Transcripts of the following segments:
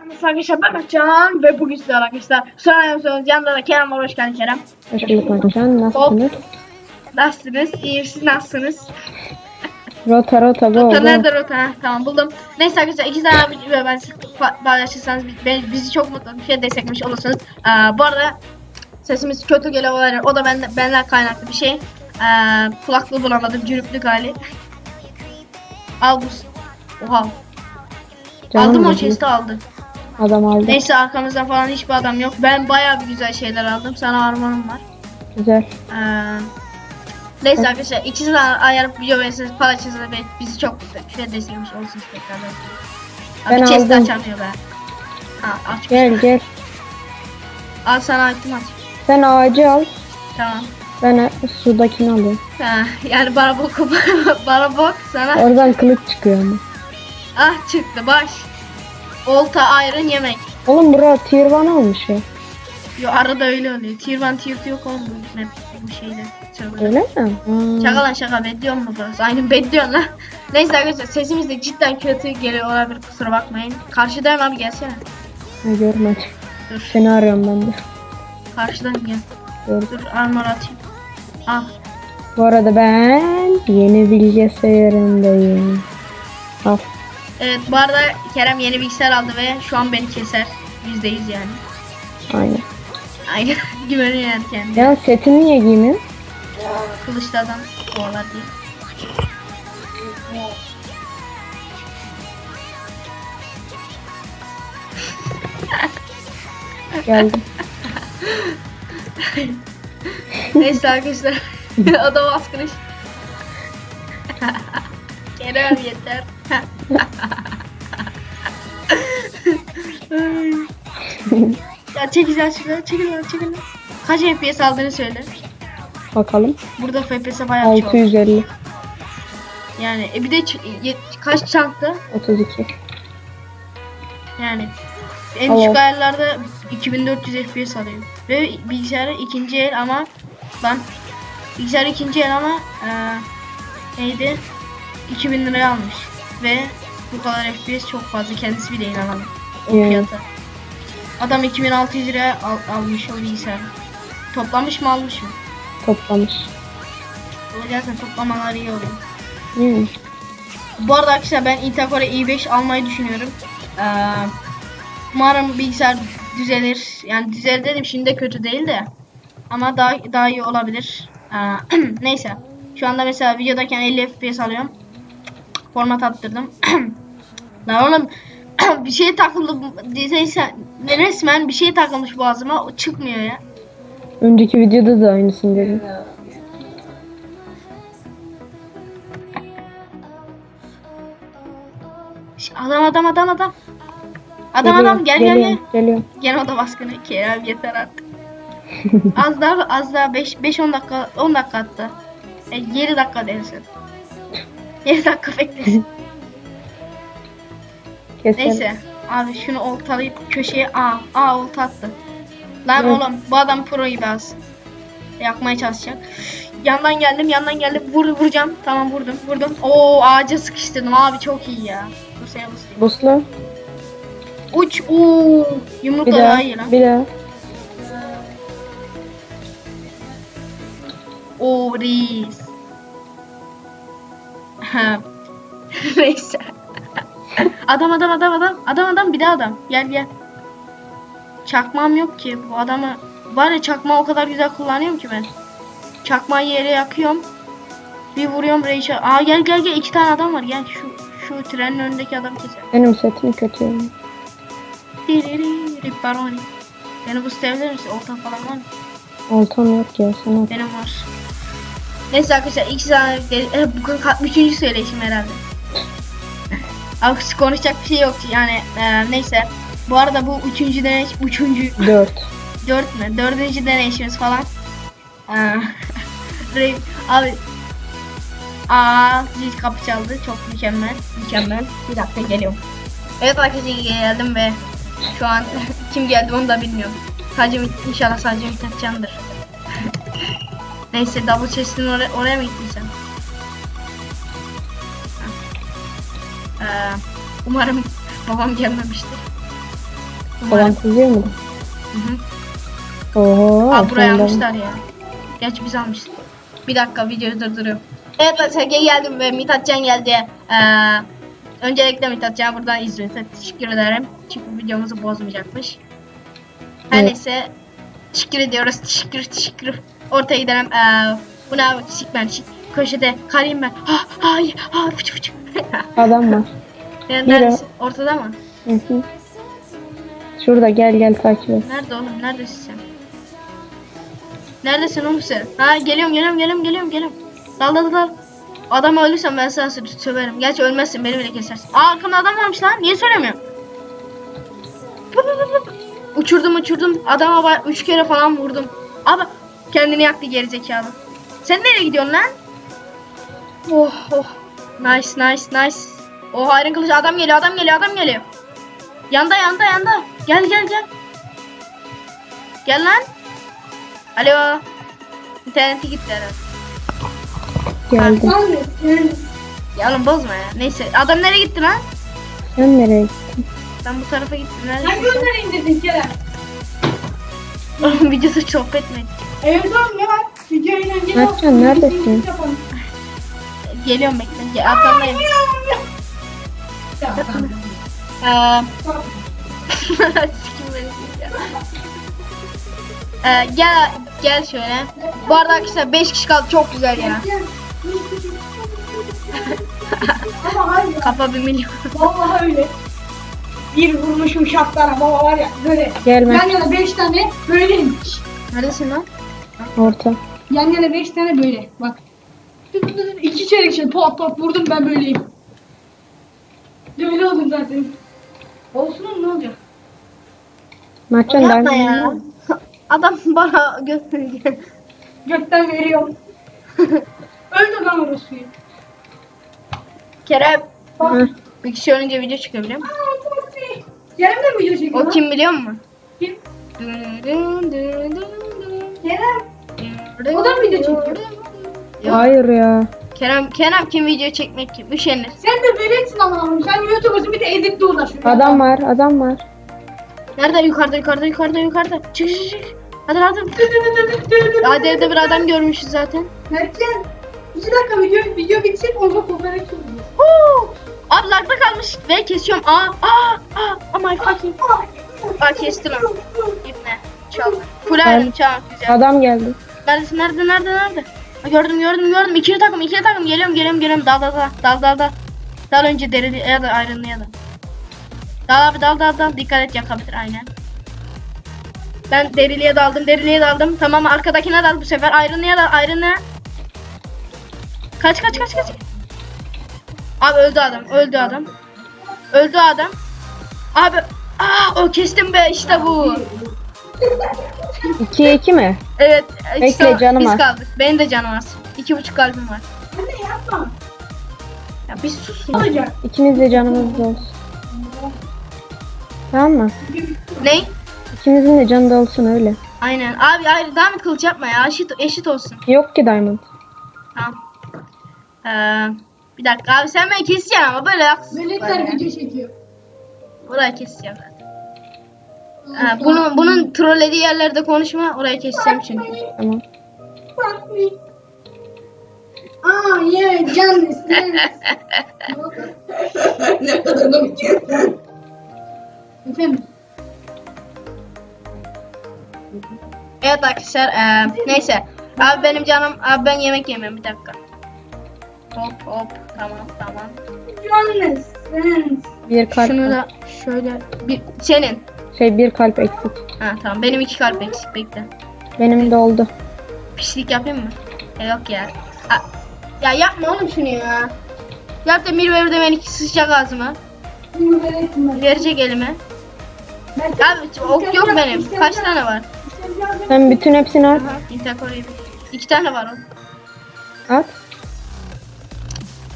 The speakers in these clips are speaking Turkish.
Arkadaşlar ben Can ve bugün sizler arkadaşlar sonra yapıyorsunuz yanında da Kerem var hoş geldin Kerem Hoş bulduk hocam. Nasılsınız? Nasılsınız? İyi siz nasılsınız? Rota rota bu Rota nerede rota? Tamam buldum. Neyse arkadaşlar iki tane video ben paylaşırsanız bizi çok mutlu bir şey desteklemiş olursunuz. Ee, bu arada sesimiz kötü geliyor olabilir. O da benden, benden kaynaklı bir şey. Ee, kulaklığı bulamadım. Cürüplük hali. Al bu. Oha. Canım aldım o chest'i aldı. Adam aldı. Neyse arkamızda falan hiçbir adam yok. Ben bayağı bir güzel şeyler aldım. Sana armağanım var. Güzel. Ee, neyse arkadaşlar ikisini ayarıp video verirseniz paylaşırsanız be- bizi çok desteklemiş olursunuz tekrardan. Abi Ben chest'i aldım. açamıyor be. Ha, aç. Gel gel. Al sana açtım aç. Sen ağacı al. Tamam. Ben sudakini alayım. Ha, yani bana bok, bana bok sana. Oradan kılıç çıkıyor ama. Ah çıktı baş. Olta ayrın yemek. Oğlum bura tier 1 olmuş ya. Yo arada öyle oluyor. Tier 1 tier 2 yok oğlum bu map bu şeyde. serverda. Öyle mi? Hmm. Şaka lan şaka bedliyor mu burası? Aynen bedliyor lan. Neyse arkadaşlar sesimiz de cidden kötü geliyor olabilir kusura bakmayın. Karşıdayım abi gelsene. Ha, görmedim. Dur Seni arıyorum ben de. karşıdan gel. Gördüm. Dur armor atayım. Al. Bu arada ben yeni bilgisayarındayım. Al. Evet bu arada Kerem yeni bilgisayar aldı ve şu an beni keser. Yüzdeyiz yani. Aynen. Aynen güveniyor yani kendine. Ya setini niye giymiyorsun? Kılıçlı adam kovalar diye. Geldim. Neyse arkadaşlar. adam askırış. Kerem yeter. Ya çekil lan şuradan çekil lan çekil lan. Kaç FPS aldığını söyle. Bakalım. Burada FPS bayağı çok. 650. Yani e bir de ye- kaç çaktı? 32. Yani en Allah. düşük ayarlarda 2400 FPS alıyor. Ve bilgisayarı ikinci el ama lan bilgisayar ikinci el ama eee neydi? 2000 liraya almış. Ve bu kadar FPS çok fazla. Kendisi bile inanamadı. O Yani. fiyata. Adam 2600 liraya al- almış o bilgisayarı. Toplamış mı almış mı? Toplamış. O zaten toplamalar iyi oluyor. Hmm. Bu arada arkadaşlar ben Intel Core i5 almayı düşünüyorum. Ee, umarım bilgisayar düzelir. Yani düzelir dedim şimdi de kötü değil de. Ama daha daha iyi olabilir. Ee, neyse. Şu anda mesela videodayken 50 FPS alıyorum. Format attırdım. Lan oğlum bir şey takıldı diyeysen resmen bir şey takılmış boğazıma o çıkmıyor ya. Önceki videoda da aynısını dedim. Adam adam adam adam. Adam Geliyor, adam gel gel gel. geliyor. Gene oda baskını Kerem yeter artık. az daha az daha 5 5 10 dakika 10 dakika hatta. E, 7 dakika dersin. 7 dakika beklesin. Keselim. Neyse. Abi şunu oltalayıp köşeye a a olta attı. Lan Evet. oğlum bu adam pro gibi az. Yakmaya çalışacak. Yandan geldim yandan geldim vur vuracağım. Tamam vurdum vurdum. Oo ağaca sıkıştırdım abi çok iyi ya. Bu sene bu Busla. Uç uuu yumruk Bir da daha. daha iyi lan. Bir daha. O reis. Neyse. Adam adam adam adam. Adam adam bir de adam. Gel gel. Çakmağım yok ki. Bu adamı var ya çakmağı o kadar güzel kullanıyorum ki ben. Çakmağı yere yakıyorum. Bir vuruyorum reis. Aa gel gel gel iki tane adam var. Gel şu şu trenin önündeki adam keser. Benim setim kötü. Ripparoni. Beni bu sevdirir misin? Oltan falan var mı? Oltam yok ya sana. Benim var. Neyse arkadaşlar iki tane e, bugün üçüncü söyleşim herhalde. Abi konuşacak bir şey yok yani e, neyse. Bu arada bu üçüncü deneyiş, üçüncü, 4. dört mü? Dördüncü deneyişimiz falan. E, Re- abi Aa zil kapı çaldı. Çok mükemmel. Mükemmel. Bir dakika geliyorum. Evet arkadaşlar geldim ve şu an kim geldi onu da bilmiyorum. Sadece inşallah sadece Mithat Can'dır. Neyse double chest'in oraya, oraya mı gittin sen? Ee, umarım babam gelmemiştir. Babam kızıyor mu? Hı hı. Oho. Aa burayı sen de- almışlar ya. Gerçi biz almıştık. Bir dakika videoyu durduruyorum. Evet geri geldim ve Mithatcan geldi. Ee, öncelikle Mithatcan buradan izliyorsa teşekkür ederim. Çünkü videomuzu bozmayacakmış. Her Evet. neyse teşekkür ediyoruz. Teşekkür teşekkür. Ortaya gidelim. Ee, bu ne abi? Çiçek ben. Köşede kalayım ben. Ha hayır. Ha fıçı fıçı. Adam var. Yani Biri. neredesin? Ortada mı? Hı hı. Şurada gel gel takip et. Nerede oğlum? Neredesin sen? Neredesin oğlum sen? Ha geliyorum geliyorum geliyorum geliyorum geliyorum. Dal dal dal. Adam ölürsen ben sana sö- söverim. Gerçi ölmezsin beni bile kesersin. Aa arkamda adam varmış lan. Niye pı. Uçurdum uçurdum. Adama ba- üç kere falan vurdum. Abi kendini yaktı gerizekalı. Sen nereye gidiyorsun lan? Oh oh. Nice nice nice. Oh ayrın kılıç adam geliyor adam geliyor adam geliyor. Yanda yanda yanda. Gel gel gel. Gel lan. Alo. İnterneti gitti herhalde. Geldim. Ya oğlum bozma ya. Neyse adam nereye gitti lan? Sen nereye gittin? Ben bu tarafa gittim. Nerede? Sen göndereyim dedin Kerem. Oğlum videoda sohbet mi? Evet oğlum ne var? Videoyla gel. Mertcan, neredesin? Geliyorum bekle. Ya, tamam. Ya. Ee, gel gel şöyle. Bu arada arkadaşlar 5 kişi kaldı çok güzel ya. Kafa bir milyon. Vallahi öyle. Bir vurmuşum şapkana baba var ya böyle. Gel Yan yana beş tane böyleymiş. Neredesin lan? Orta. Yan yana beş tane böyle. Bak. İki çeyrek şey pat pat vurdum ben böyleyim. Böyle oldum zaten. Olsun oğlum ne olacak? Mertcan Yapma ben ya. Adam bana gösteriyor. Gökten veriyorum. Öldü lan orospuyu. Kerem Hı. bir kişi ölünce video çıkıyor biliyor musun? Aa, korktu. Kerem de mi video çekiyor O lan? kim biliyor musun? Kim? Dın dın dın dın dın. Kerem. O da mı video çekiyor? Yok. Hayır ya. Kerem, Kerem kim video çekmek kim? Üşenir. Sen de böylesin Allah'ım. Sen YouTuber'sın bir de editle uğraşıyorsun. Adam var, adam var. Nerede? Yukarıda, yukarıda, yukarıda, yukarıda. Çık çık çık. Hadi hadi. Hadi evde bir adam görmüşüz zaten. Mertcan. İki dakika video, video bitsin kokoreç olacağız. Huu! Abi lagda kalmış ve kesiyorum. Aa, aa, aa, oh my fucking. Aa kesti lan. İbne. Çaldı. Full iron. Güzel. Adam geldi. Neredesin? Nerede? Nerede? Nerede? Gördüm gördüm gördüm. İkili takım ikili takım. Geliyorum geliyorum geliyorum. Dal dal dal. Dal dal dal. Dal önce derili ya da iron'lı ya da. Dal abi dal dal dal. Dikkat et yakabilir aynen. Ben deriliye daldım. Deriliye daldım. Tamam arkadakine dal bu sefer. Iron'lıya dal. Iron'lıya. Kaç kaç kaç kaç. Abi öldü adam. Öldü adam. Öldü adam. Abi Aa o kestim be işte bu. 2'ye 2 mi? Evet. Bekle, işte canım biz az. kaldık. Benim de canım az. İki buçuk kalbim var. Anne yapma. Ya bir susun. Ne olacak? İkimiz de canımız da olsun. Tamam mı? Ney? İkimizin de canı da olsun öyle. Aynen. Abi hayır daha mı kılıç yapma ya. Eşit, eşit olsun. Yok ki diamond. Tamam. Ee, bir dakika abi sen beni keseceksin ama böyle Veletler ya. video çekiyor. Burayı keseceğim. Ee, bunun, bunun trollediği yerlerde konuşma. Orayı keseceğim çünkü. Tamam. Aa yeah, Canlis. Efendim. Evet arkadaşlar. ee, neyse. Abi benim canım. Abi ben yemek yemiyorum. Bir dakika. Hop hop. Tamam tamam. Canlis. Sen. Bir kalp. Şunu da şöyle. Bir, senin. Şey bir kalp eksik. Ha tamam. Benim iki kalp eksik. Bekle. Benim de oldu. Pislik yapayım mı? Ya yok ya. Ha, ya yapma oğlum şunu ya. Yap da Mirver de beni sıçacak ağzıma. Ben. Verecek elime. Abi ok yok benim. Kaç tane var? Sen bütün hepsini at. Bir. İki tane var o. At.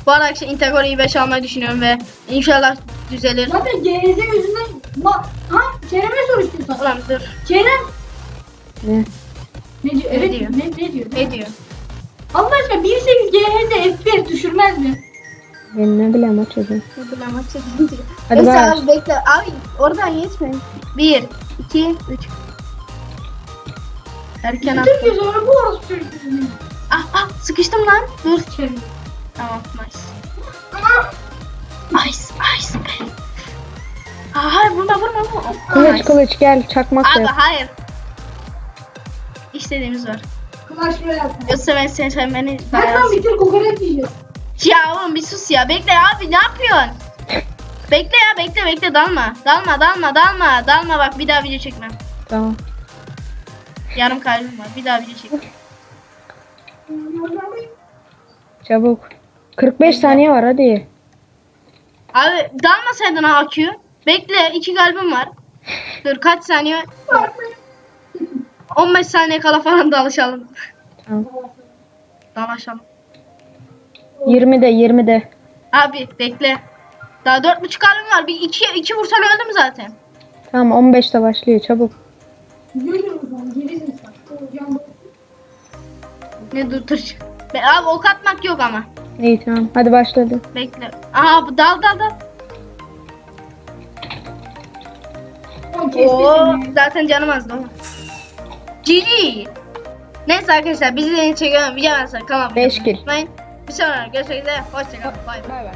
Bu arada arkadaşlar Intercore'yi 5 almayı düşünüyorum ve inşallah düzelir. Zaten GZ yüzünden ha Kerem'e sor istiyorsan. Ulan dur. Kerem Ne? ne diyor? Evet diyor? Ne, ne diyor? Ne diyor? Allah aşkına 1.8 GHZ FPS düşürmez mi? Ben ne bileyim o çocuğu. Ne bileyim maç çekince. Hadi Neyse abi bekle. Abi oradan geçme. Bir, iki, üç. Erken at. Bütün gün sonra bu orası çocukluğunu. Ah ah sıkıştım lan. Dur. Tamam nice. Ice ice. ice. Aa, hayır vurma vurma vurma. Kılıç nice. kılıç gel çakmak Abi yap. hayır. İstediğimiz var. Böyle yapma. Yoksa ben seni sen beni Hatta bayağı... bitir kokoreç yiyeceğiz. Ya oğlum bir sus ya. Bekle abi ne yapıyorsun? Bekle ya bekle bekle dalma. Dalma dalma dalma. Dalma bak bir daha video çekmem. Tamam. Yarım kalbim var. Bir daha video çekmem. Çabuk. 45 saniye var hadi. Abi dalmasaydın ha akü. Bekle iki kalbim var. Dur kaç saniye? 15 saniye kala falan dalışalım. Tamam. Dalaşalım. 20'de 20'de. Abi bekle. Daha dört buçuk kalbim var. Bir iki, iki vursan öldüm zaten. Tamam 15'te başlıyor çabuk. Ne dur. Be, abi ok atmak yok ama. İyi tamam hadi başladı. Bekle. Aha bu dal dal dal. Oo, zaten canım azdı ama. GG. Neyse arkadaşlar bizi de çekiyorum. Sonra kanal. Beş kill. Unutmayın. Bir sonra görüşmek üzere. Hoşçakalın. Bay bay.